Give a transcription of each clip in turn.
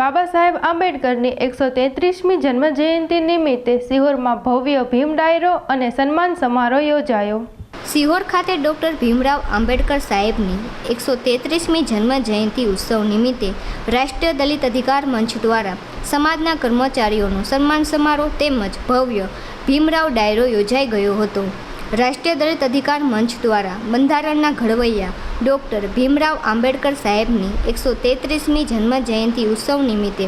બાબા સાહેબ આંબેડકરની એકસો તેત્રીસમી જન્મજયંતિ નિમિત્તે સિહોરમાં ભવ્ય ભીમ ડાયરો અને સન્માન સમારોહ યોજાયો. સિહોર ખાતે ડૉક્ટર ભીમરાવ આંબેડકર સાહેબની એકસો તેત્રીસમી જન્મ જયંતિ ઉત્સવ નિમિત્તે રાષ્ટ્રીય દલિત અધિકાર મંચ દ્વારા સમાજના કર્મચારીઓનો સન્માન સમારોહ તેમજ ભવ્ય ભીમરાવ ડાયરો યોજાઈ ગયો હતો. રાષ્ટ્રીય દલિત અધિકાર મંચ દ્વારા બંધારણના ઘડવૈયા ડૉક્ટર ભીમરાવ આંબેડકર સાહેબની એકસો તેત્રીસમી જન્મ જયંતિ ઉત્સવ નિમિત્તે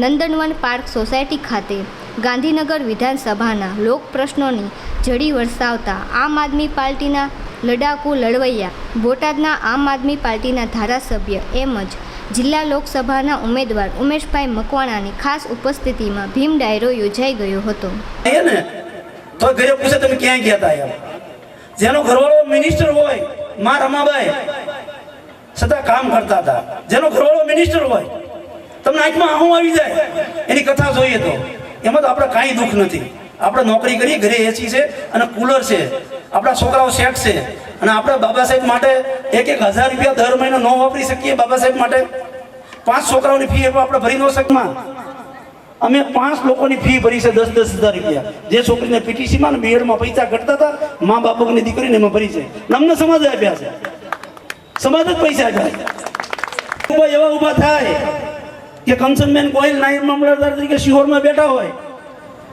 નંદનવન પાર્ક સોસાયટી ખાતે ગાંધીનગર વિધાનસભાના લોક પ્રશ્નોની જડી વરસાવતા આમ આદમી પાર્ટીના લડાકુ લડવૈયા, બોટાદના આમ આદમી પાર્ટીના ધારાસભ્ય એમજ જિલ્લા લોકસભાના ઉમેદવાર ઉમેશભાઈ મકવાણાની ખાસ ઉપસ્થિતિમાં ભીમ ડાયરો યોજાઈ ગયો હતો. તો ઘરે પૂછે, તમે ક્યાં ગયા હતા એમ. જેનો ઘરવાળો મિનિસ્ટર હોય, મા રમાબાઈ છતાં કામ કરતા હતા. જેનો ઘરવાળો મિનિસ્ટર હોય, તમને આંખમાં આહું આવી જાય, એની કથા જોઈએ તો. એમાં તો આપણે કાંઈ દુઃખ નથી. આપણે નોકરી કરીએ, ઘરે એસી છે અને કુલર છે. આપણા છોકરાઓ સેટ છે. અને આપણે બાબા સાહેબ માટે એક એક હજાર રૂપિયા દર મહિને ન વાપરી શકીએ બાબા સાહેબ માટે. પાંચ છોકરાઓની ફી આપણે ભરી ન શકમાં અમે પાંચ લોકોની ફી ભરી છે દસ દસ હજાર રૂપિયા. જે છોકરીને પીટીસીમાં ને બીએડમાં પૈસા ઘટતા હતા, મા બાપની દીકરીને એમાં ભરી છે. અમને સમાજે આપ્યા છે. સમાજ જ પૈસા આપ્યા ઊભા એવા ઊભા થાય કે કંચનબેન ગોયલ નાયબ મામલતદાર તરીકે શિહોરમાં બેઠા હોય.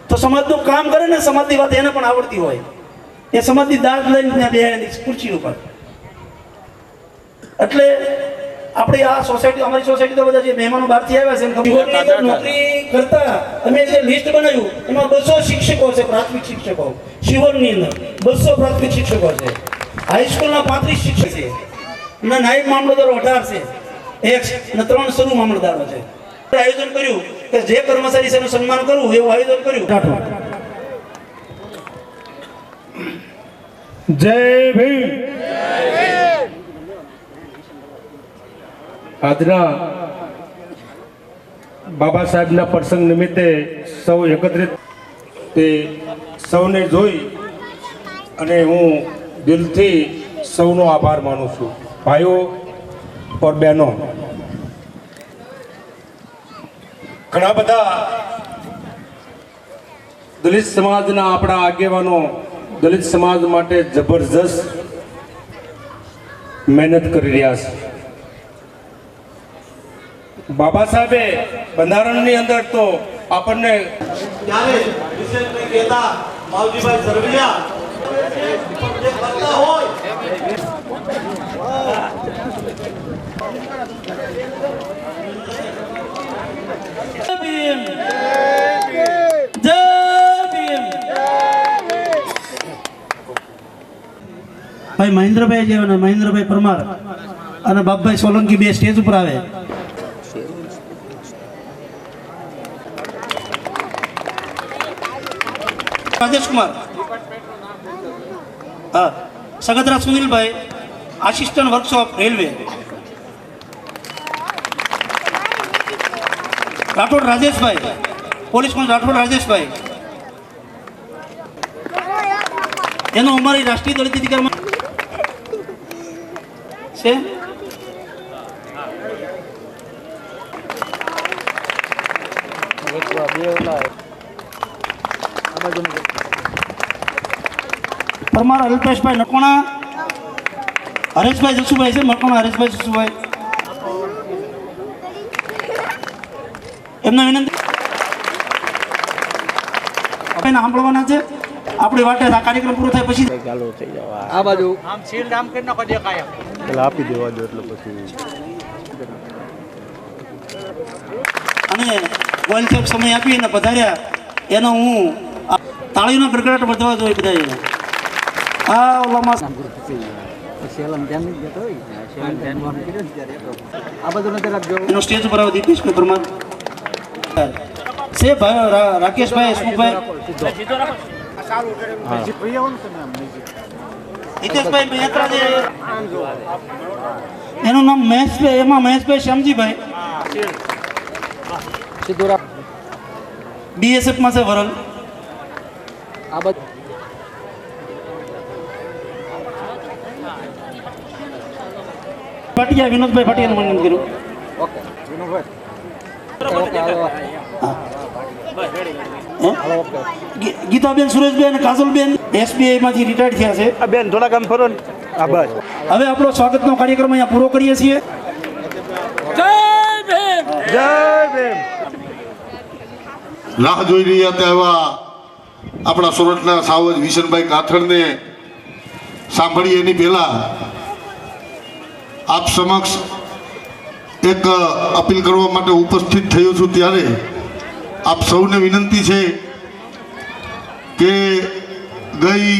તો સમાજનું કામ કરે ને સમાજની વાત એને પણ આવડતી હોય. એ સમાજની દાંત લઈને ત્યાં બે ખુરશી ઉપર. એટલે આપણે આ સોસાયટી અમારી સોસાયટી તો બધા જે મહેમાનો બહારથી આવ્યા છે નોકરી કરતા અમે જે લિસ્ટ બનાવ્યું એમાં બસો શિક્ષકો છે પ્રાથમિક શિક્ષકો. શિહોરની અંદર બસો પ્રાથમિક શિક્ષકો છે. હાઈસ્કૂલના પાંત્રીસ શિક્ષક છે. એમના નાયબ મામલતદારો અઢાર છે. એક ને ત્રણ શરૂ મામલતદારો છે. આયોજન કર્યું કે જે કર્મચારી છે એનું સન્માન કરવું એવું આયોજન કર્યું. રાઠોડ જય ભીમ. આજના બાબા સાહેબના પ્રસંગ નિમિત્તે સૌ એકત્રિત તે સૌને જોઈ અને હું દિલથી સૌનો આભાર માનું છું. ભાઈઓ ઓર બહેનો ઘણા બધા દલિત સમાજના આપણા આગેવાનો દલિત સમાજ માટે જબરજસ્ત મહેનત કરી રહ્યા છે. બાબા સાહેબે બંધારણની અંદર તો આપણને ત્યારે વિશેષ કંઈ કહેતા માવજીભાઈ સરવૈયા જે કરતા હોય. ભીમ જય ભીમ. ભાઈ મહેન્દ્રભાઈ જે મહેન્દ્રભાઈ પરમાર અને બાપભાઈ સોલંકી બે સ્ટેજ ઉપર આવે. રાજેશ કુમાર હા, Sagatra Sunilbhai, assistant workshop railway. Rathod Rajeshbhai, police constable Rathod Rajeshbhai. એનો અમારી રાષ્ટ્રીય દલિત અધિકારમાં છે? પરમાર અલ્પેશભાઈ નકોણા હરેશભાઈ જસુભાઈ છે મકવાણા હરેશભાઈ જસુભાઈ. એમને વિનંતી. સાંભળવાના છે. આપણી વાટે આ કાર્યક્રમ પૂરો થાય પછી ચાલુ થઈ જવા. આ બાજુ. પેલા આપી દેવા દો એટલે પછી. અને ગોયલ સાહેબ સમય આપી અને પધાર્યા. એનો હું તાળીનો ગડગડાટ વધવા જોઈએ બધા આ ઓલામાં એટલો. આ આપજો એનો સ્ટેજ ઉપર આવો દીપેશભાઈ પરમાર છે ભાઈ રાકેશભાઈ હસમુખભાઈ હિતેશભાઈ એનું નામ મહેશભાઈ એમાં મહેશભાઈ શ્યામજીભાઈ. બીએસએફમાં છે વરલ. આ પાટિયા વિનોદભાઈ પાટિયાનું વર્ણન કર્યું. ઓકે. વિનોદભાઈ. ગીતાબેન સુરેશબેન કાજલબેન એસબીઆઈ માંથી રિટાયર્ડ થયા છે. આ બેન થોડા કામ ફરો ને. બસ હવે આપણો સ્વાગતનો કાર્યક્રમ અહીંયા પૂરો કરીએ છીએ. જય ભીમ. રાહ જોઈ રહ્યા તેવા આપણા સુરતના સાવજ વિશનભાઈ કાથડને સાંભળી એની પહેલા આપ સમક્ષ એક અપીલ કરવા માટે ઉપસ્થિત થયો છું ત્યારે આપ સૌને વિનંતી છે કે ગઈ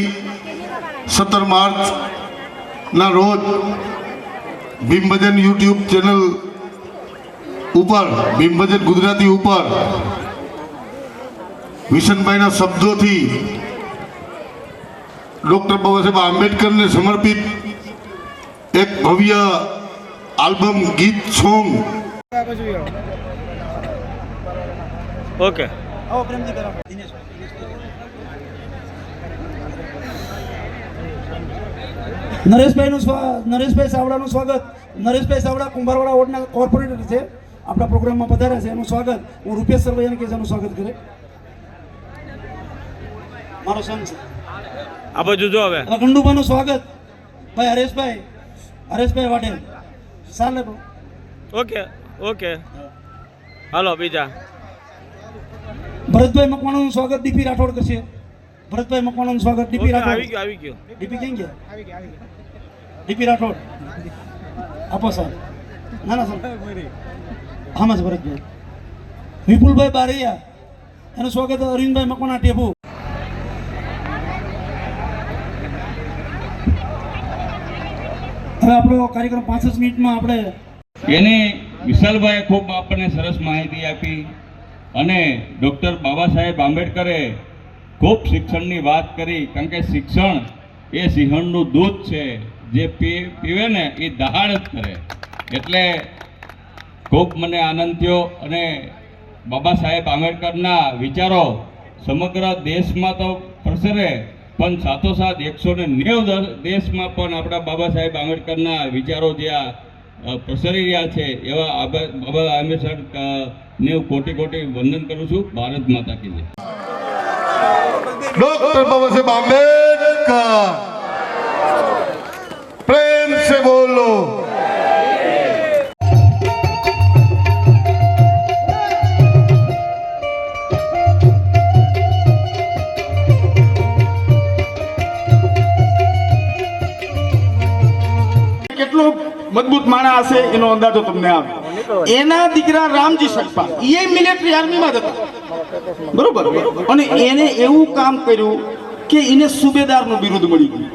સત્તર માર્ચના રોજ ભીમભજન યુટ્યુબ ચેનલ ઉપર, ભીમભજન ગુજરાતી ઉપર વિશનભાઈના શબ્દોથી ડૉક્ટર બાબા સાહેબ આંબેડકરને સમર્પિત એક ભવ્ય આલ્બમ ગીત સોંગ. ઓકે. નરેશભાઈનું સ્વા નરેશભાઈ સાવડાનું સ્વાગત. નરેશભાઈ સાવડા કુંભારવાડા વોર્ડના કોર્પોરેટર છે. આપણા પ્રોગ્રામમાં પધાર્યા છે. એનું સ્વાગત. હું રૂપેશ સરવૈયાને કહીશ એનું સ્વાગત કરે. મારો સન છે. આ બાજુ જો હવે. હવે ગંડુભાઈનું સ્વાગત. ભાઈ હરેશભાઈ હરેશભાઈ વાટેલ ચાલે ઓકે ઓકે. હાલો બીજા. ભરતભાઈ મકવાણાનું સ્વાગત ડીપી રાઠોડ કરશે. ભરતભાઈ મકવાણાનું સ્વાગત ડીપી રાઠોડ. આવી ગયો આવી ગયો. ડીપી ક્યાં ગયા? ડીપી રાઠોડ. આપો સર. ના ના સર. આમાં જ ભરતભાઈ. વિપુલભાઈ બારૈયા. એનું સ્વાગત અરવિંદભાઈ મકવાણા ટેબુ હવે આપણો કાર્યક્રમ પાંચ મિનિટમાં આપણે એને વિશાલભાઈએ ખૂબ આપણને સરસ માહિતી આપી અને ડૉક્ટર બાબા સાહેબ આંબેડકરે ખૂબ શિક્ષણની વાત કરી, કારણ કે શિક્ષણ એ સિંહણનું દૂધ છે, જે પીવે ને એ દહાડ જ કરે. એટલે ખૂબ મને આનંદ થયો અને બાબા સાહેબ આંબેડકરના વિચારો સમગ્ર દેશમાં તો પ્રસરે. પણ સાથોસાથ એકસો ને નેવ દેશમાં પણ આપણા બાબા સાહેબ આંબેડકરના વિચારો જે આ પ્રસરી રહ્યા છે, એવા બાબા આંબેડકર ને કોટી કોટી વંદન કરું છું. ભારત માતા કી ડૉક્ટર બાબા સાહેબ આંબેડકર. હશે એનો અંદાજો તમને આવે. એના દીકરા રામજી સગપાલ એ મિલિટરી આર્મીમાં જ હતા. બરોબર? અને એને એવું કામ કર્યું કે એને સુબેદારનું બિરુદ મળી ગયું.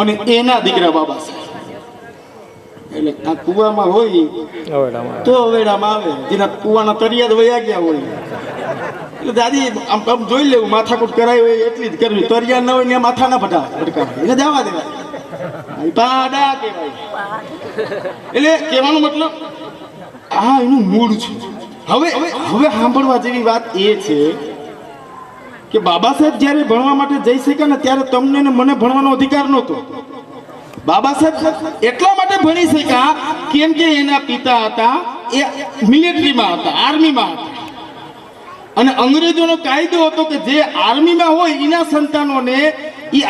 અને એના દીકરા બાબા એટલે આ કુવામાં હોય તો અવેડામાં આવે. જેના કુવાના તરિયા વયા ગયા હોય. એટલે દાદી આમ આમ જોઈ લેવું માથાકૂટ કરાવી હોય એટલી જ કરવી. તરિયા ન હોય ને માથા ના ભટા ભટકાવે એને જવા દેવા પાડા કહેવાય. એટલે કહેવાનો મતલબ આ એનું મૂળ છે. હવે હવે સાંભળવા જેવી વાત એ છે કે બાબા સાહેબ જ્યારે ભણવા માટે જઈ શક્યા ને ત્યારે તમને મને ભણવાનો અધિકાર નહોતો. બાબા સાહેબ એટલા માટે ભણી શક્યા કેમ કે એના પિતા હતા, એ મિલિટરીમાં હતા, આર્મીમાં હતા. અને અંગ્રેજોનો કાયદો હતો કે જે આર્મીમાં હોય, એના સંતાનોને એ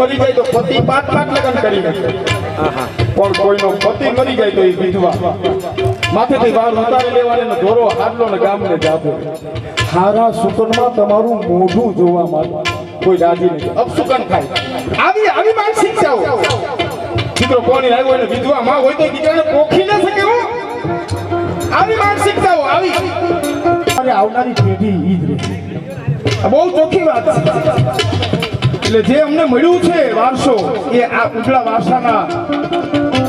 મરી જાય તો પતિ પાંચ પાંચ લગ્ન કરી નાખે. પણ કોઈનો પતિ મરી જાય તો એ વિધવા. માથેથી વાર ઉતારી લેવાને ધોરો હાડલો ને ગામને જાપો. હારા સુકનમાં તમારું મોઢું જોવા માટે કોઈ રાજી નથી. અપસુકન થાય આવી આવી માનસિકતાઓ દીકરો કોની આવ્યો એને વિધવા માં હોય તો દીકરાને પોખી ન શકે હો. આવી માનસિકતાઓ આવી. આવનારી પેઢી ઈ જ રહેશે. બહુ ચોખ્ખી વાત છે. એટલે જે અમને મળ્યું છે વારસો, એ આ ઉજળા વારસાના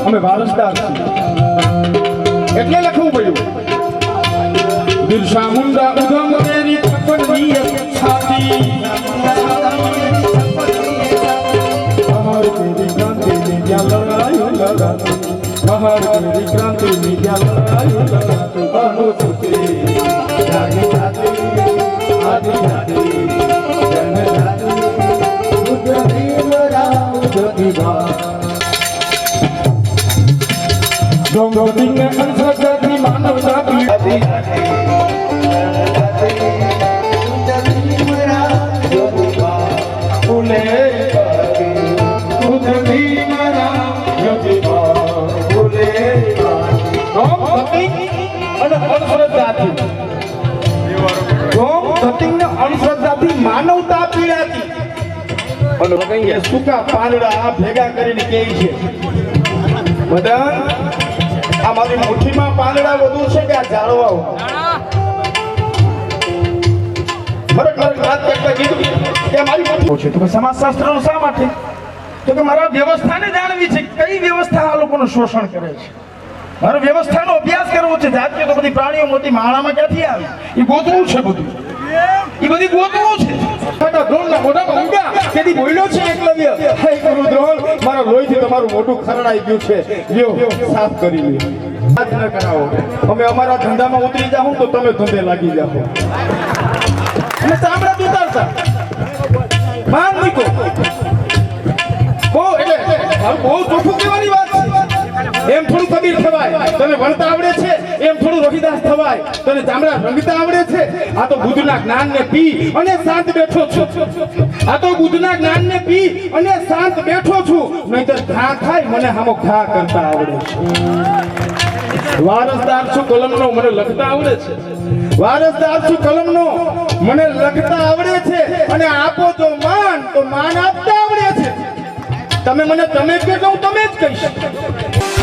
અમે વારસદાર છીએ. એટલે લખવું પડ્યું. બિરસા મુંડા ઉધમ તેરી થપ્પડની છાતી મહાર તેરી ક્રાંતિની જ્યાં લડાયું લડાતું. મહાર તેરી ક્રાંતિની જ્યાં લડાયું લડાતું. અનુસૂચિત દ્રૌપદી અને અંધશ્રદ્ધાથી દ્રૌપદીને અંધશ્રદ્ધાથી માનવતા પીડાતી સૂકા પાંદડા ભેગા કરીને કહે છે. મદન આ મારી મુઠ્ઠીમાં પાંદડા વધુ છે કે આ જાળવાઓ? છે, તો કે સમાજશાસ્ત્રનો શા માટે? તો કે મારા વ્યવસ્થાને જાણવી છે. કઈ વ્યવસ્થા આ લોકોનું શોષણ કરે છે? મારો વ્યવસ્થાનો અભ્યાસ કરવો છે. જાતીય તો બધી પ્રાણીઓ મોટી માળામાં ક્યાંથી આવે? એ ગોતવું છે બધું. એ બધી ગોતવું છે મોટા દ્રોણના મોઢામાં ઊંડા તેથી બોલ્યો છે એકલવ્ય હે ગુરુ દ્રોણ મારા લોહીથી તમારું મોટું ખરડાઈ ગયું છે લ્યો સાફ કરી લ્યો વાત ન કરાવો અમે અમારા ધંધામાં ઉતરી જાઉં તો તમે ધંધે લાગી જાઓ અને ચામડા ઉતારતા માન મૂકો બહુ એટલે બહુ ચોખ્ખું કહેવાની વાત છે એમ થોડું કબીર થવાય તને ભણતા આવડે છે એમ રોહિદાસ થવાય. તને ચામડા રંગતા આવડે છે? આ તો બુદ્ધના જ્ઞાનને પી અને શાંત બેઠો છું. આ તો બુદ્ધના જ્ઞાનને પી અને શાંત બેઠો છું. નહીતર ઘા ખાય, મને હામો ઘા કરતા આવડે છે. વારસદાર છું કલમનો, મને લખતા આવડે છે. વારસદાર છું કલમનો, મને લખતા આવડે છે. અને આપો તો માન તો માન આપતા આવડે છે. તમે મને તમે કહો હું તમે જ કહીશ.